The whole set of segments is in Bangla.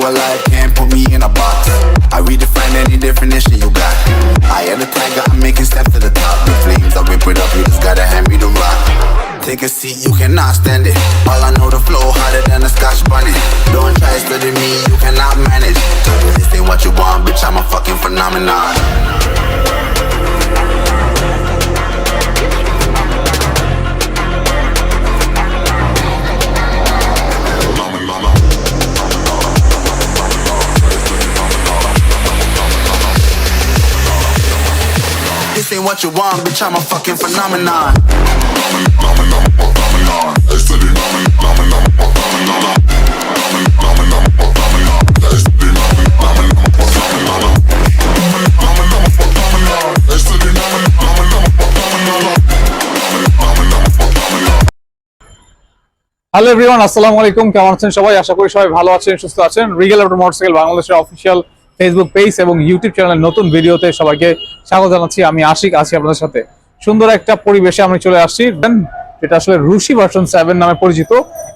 to a life, can't put me in a box. I redefine any definition you got. I am the tiger, I'm making steps to the top. The flames, I whip it up, you just gotta hand me the rock. Take a seat, you cannot stand it. All I know, the flow harder than a scotch bunny. Don't try to study me, you cannot manage. This ain't what you want, bitch, I'm a fucking phenomenon. What you want, bitch, I'm a fucking phenomenon. Hello everyone আসসালামু আলাইকুম কেমন আছেন সবাই আশা করি সবাই ভালো আছেন সুস্থ আছেন রিগেল মোটরসাইকেল বাংলাদেশের অফিসিয়াল ফেসবুক পেজ এবং ইউটিউব চ্যানেলের নতুন ভিডিওতে সবাইকে স্বাগত জানাচ্ছি। আমি আশিক, আছি আপনাদের সাথে। সুন্দর একটা পরিবেশে আমি চলে আসছি। যেটা আসলে রুশি ভার্সন সেভেন নামে পরিচিত,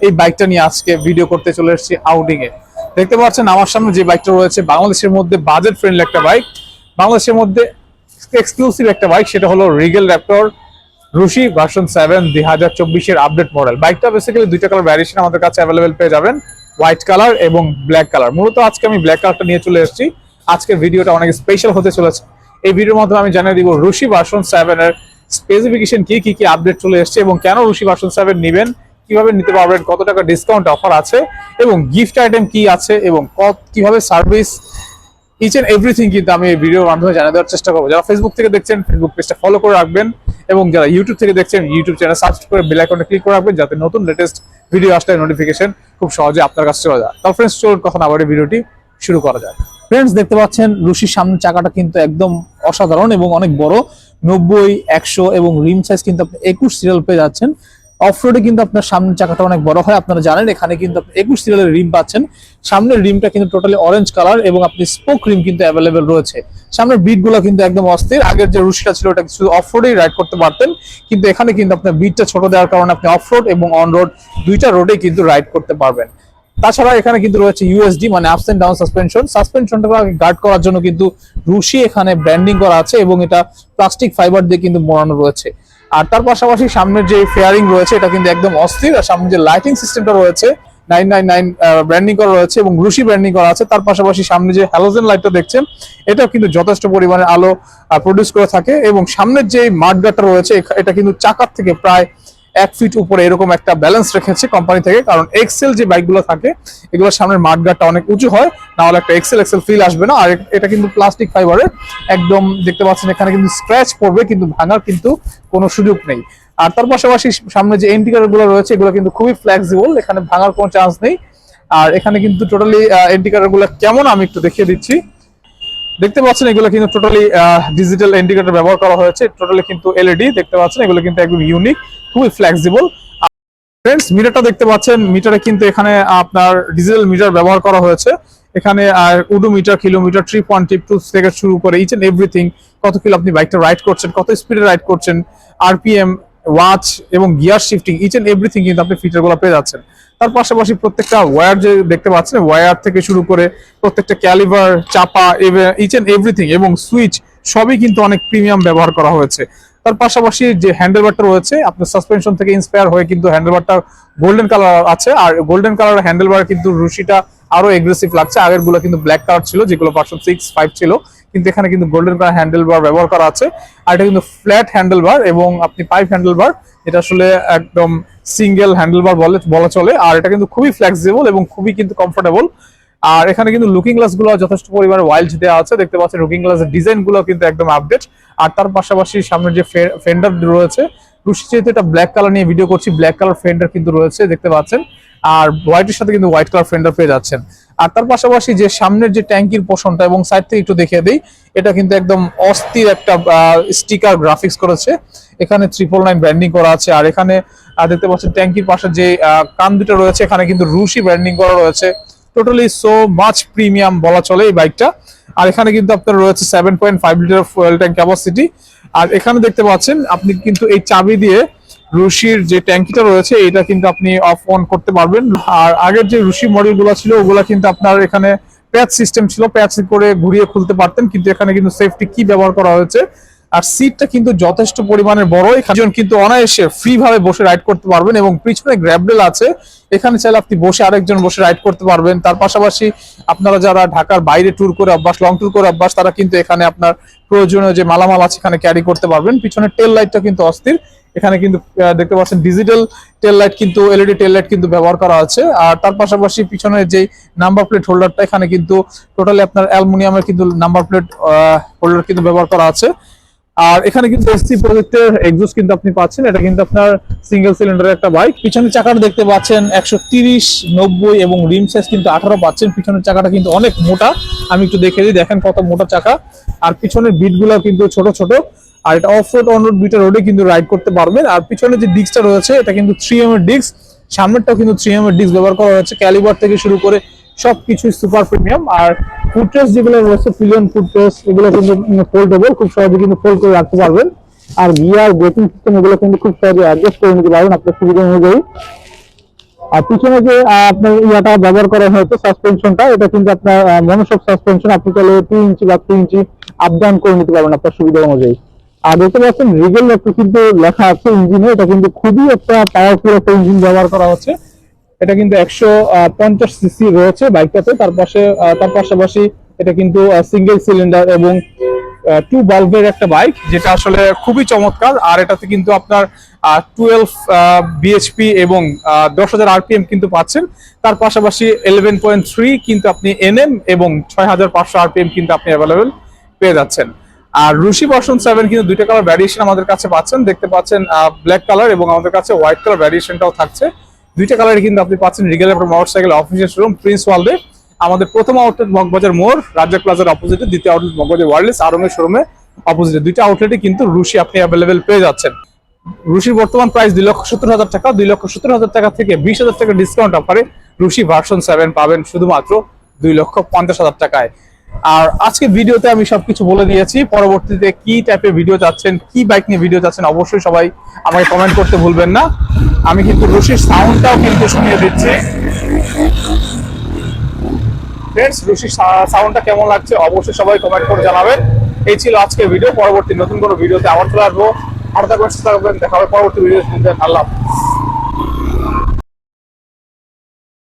এই বাইকটা নিয়ে আজকে ভিডিও করতে চলে এসেছি আউটিং এ দেখতে পাচ্ছেন আমার সামনে যে বাইকটা রয়েছে, বাংলাদেশের মধ্যে বাজেট ফ্রেন্ডলি একটা বাইক বাংলাদেশের মধ্যে এক্সক্লুসিভ একটা বাইক সেটা হলো রিগেল র্যাপটর রুশি ভার্সন সেভেন দুই হাজার চব্বিশের আপডেট মডেল বাইকটা বেসিক্যালি দুইটা কালার ভ্যারিয়েশন আমাদের কাছে অ্যাভেলেবেল পেয়ে যাবেন। হোয়াইট কালার এবং ব্ল্যাক কালার। মূলত আজকে আমি ব্ল্যাক কালারটা নিয়ে চলে এসেছি। আজকের ভিডিওটা অনেক স্পেশাল হতে চলেছে। এই ভিডিওর মাধ্যমে আমি জানিয়ে দিব রুশি ভার্সন সেভেন এর স্পেসিফিকেশন কি কি কি আপডেট চলে এসেছে এবং কেন রুশি ভার্সন সেভেন নেবেন, কীভাবে নিতে পারবেন, কত টাকা ডিসকাউন্ট অফার আছে এবং গিফট আইটেম কি আছে এবং কত, কীভাবে সার্ভিস ইচ এন্ড এভরিথিং কিন্তু আমি এই ভিডিওর মাধ্যমে জানিয়ে দেওয়ার চেষ্টা করব। যারা ফেসবুক থেকে দেখছেন ফেসবুক পেজটা ফলো করে রাখবেন এবং যারা ইউটিউব থেকে দেখছেন ইউটিউব চ্যানেল সাবস্ক্রাইব করে বেল আইকনে ক্লিক করে রাখবেন যাতে নতুন লেটেস্ট ভিডিও আসলে নোটিফিকেশন খুব সহজে আপনার কাছে চলে যায়। তাহলে ফ্রেন্ডস চলুন কথা না আবার ভিডিওটি শুরু করা যায় ফ্রেন্ডস দেখতে পাচ্ছেন, রুশির সামনে চাকাটা কিন্তু একদম অসাধারণ এবং অনেক বড়। নব্বই, একশো এবং রিম সাইজ কিন্তু আপনি একুশ সিরিয়াল পেয়ে যাচ্ছেন। অফরোডে কিন্তু আপনার সামনের চাকাটা অনেক বড় হয়। আপনারা জানেন, এখানে কিন্তু একুশ সিরিয়ালের রিম পাচ্ছেন। সামনের রিমটা কিন্তু টোটালি অরেঞ্জ কালার এবং আপনি স্পোক রিম কিন্তু অ্যাভেলেবেল রয়েছে। সামনের বিটগুলো কিন্তু একদম অস্থির। আগের যে রুশিটা ছিল, ওটা শুধু অফরোডেই রাইড করতে পারতেন। কিন্তু এখানে কিন্তু আপনার বিটটা ছোট দেওয়ার কারণে আপনি অফরোড এবং অন রোড দুইটা রোডে কিন্তু রাইড করতে পারবেন। তাছাড়া এখানে কিন্তু রয়েছে ইউএসডি মানে আপস এন্ড ডাউন সাসপেনশন সাসপেনশনটা গার্ড করার জন্য কিন্তু রুশি এখানে ব্র্যান্ডিং করা আছে এবং এটা প্লাস্টিক ফাইবার দিয়ে কিন্তু মোড়ানো রয়েছে। আর তার পাশাপাশি সামনের যে ফেয়ারিং রয়েছে, এটা কিন্তু একদম অস্থির। আর সামনে যে লাইটিং সিস্টেমটা রয়েছে নাইন নাইন নাইন ব্র্যান্ডিং করা রয়েছে এবং রুশি ব্র্যান্ডিং করা আছে, তার পাশাপাশি সামনে যে হ্যালোজেন লাইটটা দেখছেন, এটাও কিন্তু যথেষ্ট পরিমাণে আলো প্রডিউস করে থাকে। এবং সামনের যে মাঠগাটটা রয়েছে এটা কিন্তু চাকার থেকে প্রায় এক ফিট উপরে এরকম একটা ব্যালেন্স রেখেছে কোম্পানি থেকে। কারণ এক্সেল যে বাইকগুলো থাকে, এগুলোর সামনের মাঠগাটটা অনেক উঁচু হয়, না হলে একটা এক্সেল এক্সেল ফিল আসবে না। আর এটা কিন্তু প্লাস্টিক ফাইবারের একদম দেখতে পাচ্ছেন এখানে কিন্তু স্ক্র্যাচ পড়বে, কিন্তু ভাঙার কিন্তু কোনো সুযোগ নেই। আর তার পাশাপাশি সামনে যে এন্টিকারগুলো রয়েছে, এগুলো কিন্তু খুবই ফ্লেক্সিবল এখানে ভাঙার কোনো চান্স নেই। আর এখানে কিন্তু টোটালি এন্টিকারগুলো কেমন আমি একটু দেখিয়ে দিচ্ছি। দেখতে পাচ্ছেন, এগুলো কিন্তু টোটালি ডিজিটাল ইন্ডিকেটর ব্যবহার করা হয়েছে। টোটালি কিন্তু এলইডি দেখতে পাচ্ছেন, এগুলো কিন্তু একদম ইউনিক খুবই ফ্লেক্সিবল ফ্রেন্ডস মিটারটা দেখতে পাচ্ছেন মিটারে কিন্তু এখানে আপনার ডিজিটাল মিটার ব্যবহার করা হয়েছে। এখানে, আর odometer kilometre trip one trip two থেকে শুরু করে ইচ এন্ড এভরিথিং কত কিলো আপনি বাইকটা রাইড করছেন, কত স্পিডে রাইড করছেন আরপিএম ওয়াচ এবং gear shifting each and everything কিন্তু আপনি ফিচারগুলো পেয়ে যাচ্ছেন। তার পাশাপাশি প্রত্যেকটা ওয়্যার যে দেখতে পাচ্ছেন ওয়্যার থেকে শুরু করে প্রত্যেকটা ক্যালিভার চাপা ইচ এন্ড এভরিথিং এবং সুইচ সবই কিন্তু অনেক প্রিমিয়াম ব্যবহার করা হয়েছে। তার পাশাপাশি যে হ্যান্ডেলবারটা রয়েছে, আপনার সাসপেনশন থেকে ইন্সপায়ার হয়ে কিন্তু হ্যান্ডেলবারটা গোল্ডেন কালার আছে। আর গোল্ডেন কালার হ্যান্ডেলবার কিন্তু রুশিটা আরও এগ্রেসিভ লাগছে। আগেরগুলো কিন্তু ব্ল্যাক কালার ছিল, যেগুলো ভার্সন সিক্স ফাইভ ছিল। কিন্তু এখানে কিন্তু গোল্ডেন কালার হ্যান্ডেল বার ব্যবহার করা আছে। আর এটা কিন্তু ফ্ল্যাট হ্যান্ডেল বার এবং আপনি পাইপ হ্যান্ডেল বার এটা আসলে একদম সিঙ্গেল হ্যান্ডেল বার বলে, বলা চলে। আর এটা কিন্তু খুবই ফ্লেক্সিবল এবং খুবই কিন্তু কমফোর্টেবল আর এখানে কিন্তু লুকিং গ্লাসগুলো যথেষ্ট পরিমাণে ওয়াইল্ড দেওয়া আছে। দেখতে পাচ্ছেন লুকিং গ্লাসের ডিজাইনগুলো কিন্তু একদম আপডেট আর তার পাশাপাশি সামনে যে ফেন্ডার রয়েছে, রুশি যেহেতু এটা ব্ল্যাক কালার নিয়ে ভিডিও করছি ব্ল্যাক কালার ফেন্ডার কিন্তু রয়েছে, দেখতে পাচ্ছেন। আর হোয়াইটের সাথে কিন্তু হোয়াইট কালার ফেন্ডার পেয়ে যাচ্ছেন। আর তার পাশাপাশি যে সামনের যে ট্যাঙ্কির পোষণটা এবং সাইড থেকে একটু দেখিয়ে দিই, এটা কিন্তু একদম অস্থির একটা স্টিকার গ্রাফিক্স করেছে। এখানে ট্রিপল নাইন ব্র্যান্ডিং করা আছে। আর এখানে দেখতে পাচ্ছেন ট্যাঙ্কির পাশে যে কান দুটো রয়েছে, এখানে কিন্তু রুশি ব্র্যান্ডিং করা রয়েছে। টোটালি সো মাচ প্রিমিয়াম বলা চলে এই বাইকটা আর এখানে কিন্তু আপনার রয়েছে seven point five litre fuel tank capacity আর এখানে দেখতে পাচ্ছেন, আপনি কিন্তু এই চাবি দিয়ে রুশির যে ট্যাঙ্কিটা রয়েছে, এটা কিন্তু আপনি অফ অন করতে পারবেন। আর আগের যে রুশি মডেলগুলো ছিল, ওগুলা কিন্তু আপনার এখানে প্যাচ সিস্টেম ছিল প্যাচ করে ঘুরিয়ে খুলতে পারতেন, কিন্তু এখানে কিন্তু সেফটি কি ব্যবহার করা হয়েছে। আর সিটটা কিন্তু যথেষ্ট পরিমাণের বড় একজন কিন্তু অনায়াসে ফ্রি ভাবে বসে রাইড করতে পারবেন এবং পিছনে গ্র্যাবডেল আছে। এখানে চাইলে আপনি বসে আরেকজন বসে রাইড করতে পারবেন। তার পাশাপাশি আপনারা যারা ঢাকার বাইরে ট্যুর করে অভ্যাস লং ট্যুর করে অভ্যাস, তারা কিন্তু এখানে আপনার প্রয়োজনীয় যে মালামাল আছে, এখানে ক্যারি করতে পারবেন। পিছনে টেল লাইটটা কিন্তু অস্থির। এখানে কিন্তু দেখতে পাচ্ছেন ডিজিটাল টেল লাইট কিন্তু এলইডি টেল লাইট কিন্তু ব্যবহার করা আছে। আর তার পাশাপাশি পিছনে যে নাম্বার প্লেট হোল্ডারটা এখানে কিন্তু টোটালি আপনার অ্যালুমিনিয়ামের কিন্তু নাম্বার প্লেট হোল্ডার কিন্তু ব্যবহার করা আছে। আর এখানে কিন্তু এসসি প্রজেক্টের এক্সস্ট কিন্তু আপনি পাচ্ছেন। এটা কিন্তু আপনার সিঙ্গেল সিলিন্ডারের একটা বাইক পিছনের চাকাটা দেখতে পাচ্ছেন একশো তিরিশ, নব্বই এবং রিম সাইজ কিন্তু আঠারো পাচ্ছেন। পিছনের চাকাটা কিন্তু অনেক মোটা। আমি একটু দেখে দিই, দেখেন কত মোটা চাকা। আর পিছনের বিটগুলো কিন্তু ছোট ছোট। আর এটা অফ রোড অন রোড দুইটা রোডে কিন্তু রাইড করতে পারবেন। আর পিছনে যে ডিস্কটা রয়েছে, এটা কিন্তু থ্রি এম এর ডিস্ক সামনেরটাও কিন্তু থ্রি এম এর ডিস্ক ব্যবহার করা হয়েছে। ক্যালিবার থেকে শুরু করে সবকিছু সুপার প্রিমিয়াম আর ফুটরেস যেগুলো রয়েছে পিলিয়ন ফুটরেস এগুলো কিন্তু ফোল্ডেবল খুব সহজে কিন্তু ফোল্ড করে রাখতে পারবেন। আর গিয়ার ব্রেকিং সিস্টেম এগুলো কিন্তু খুব সহজে অ্যাডজাস্ট করে নিতে পারবেন আপনার সুবিধা অনুযায়ী। আর পিছনে যে আপনার ইয়াটা ব্যবহার করা হয়েছে সাসপেনশনটা এটা কিন্তু আপনার মনোসব সাসপেনশন আপনি চাইলে তিন ইঞ্চি বা তিন ইঞ্চি আপ ডাউন করে নিতে পারবেন আপনার সুবিধা অনুযায়ী। আর দেখতে পাচ্ছেন রিগেল একটা কিন্তু লেখা আছে ইঞ্জিনে এটা কিন্তু খুবই একটা পাওয়ারফুল একটা ইঞ্জিন ব্যবহার করা হচ্ছে। এটা কিন্তু একশো পঞ্চাশ সিসি রয়েছে বাইকটাতে, তার পাশে তার পাশাপাশি এটা কিন্তু সিঙ্গেল সিলিন্ডার এবং টু বাল্বের একটা বাইক যেটা আসলে খুবই চমৎকার। আর এটাতে কিন্তু আপনার টুয়েলভ বিএইচপি এবং দশ হাজার আরপিএম কিন্তু পাচ্ছেন। তার পাশাপাশি ইলেভেন পয়েন্ট থ্রি কিন্তু আপনি এনএম এবং ছয় হাজার পাঁচশো আরপিএম কিন্তু আপনি অ্যাভেলেবেল পেয়ে যাচ্ছেন। আর রুশি ভার্সন সেভেন কিন্তু দুইটা কালার ভ্যারিয়েশন আমাদের কাছে পাচ্ছেন। দেখতে পাচ্ছেন ব্ল্যাক কালার এবং আমাদের কাছে হোয়াইট কালার ভ্যারিয়েশনটাও থাকছে। দুইটা কালারে কিন্তু আপনি পাচ্ছেন Regal motorcycle official showroom Prince ওয়ার্ল্ডে আমাদের প্রথম আউটলেট মগবাজার মোড়, রাজ্জাক প্লাজার অপোজিটে দ্বিতীয় আউটলেট মগবাজার ওয়ার্ল্ডস আরঙের শোরুমে অপোজিটে দুইটা আউটলেটে কিন্তু রুশি আপনি অ্যাভেলেবেল পেয়ে যাচ্ছেন। রুশির বর্তমান প্রাইস দুই লক্ষ সত্তর হাজার টাকা, দুই লক্ষ সত্তর হাজার টাকা থেকে বিশ হাজার টাকা ডিসকাউন্ট অফারে রুশি ভার্সন সেভেন পাবেন শুধুমাত্র দুই লক্ষ পঞ্চাশ হাজার টাকায়। আর আজকে ভিডিওতে আমি সবকিছু বলে দিয়েছি। পরবর্তীতে কি টাইপের ভিডিও চাচ্ছেন, কি বাইক নিয়ে ভিডিও চাচ্ছেন, অবশ্যই সবাই আমাকে কমেন্ট করতে ভুলবেন না। আমি কিন্তু রুশির সাউন্ডটাও কিন্তু শুনিয়ে দিচ্ছি। রুশির সাউন্ডটা কেমন লাগছে অবশ্যই সবাই কমেন্ট করে জানাবেন। এই ছিল আজকের ভিডিও পরবর্তী নতুন কোনো ভিডিওতে আবার চলে আসব। আর থাকবেন, সুস্থ থাকবেন। দেখা হবে পরবর্তী ভিডিও আল্লাহ।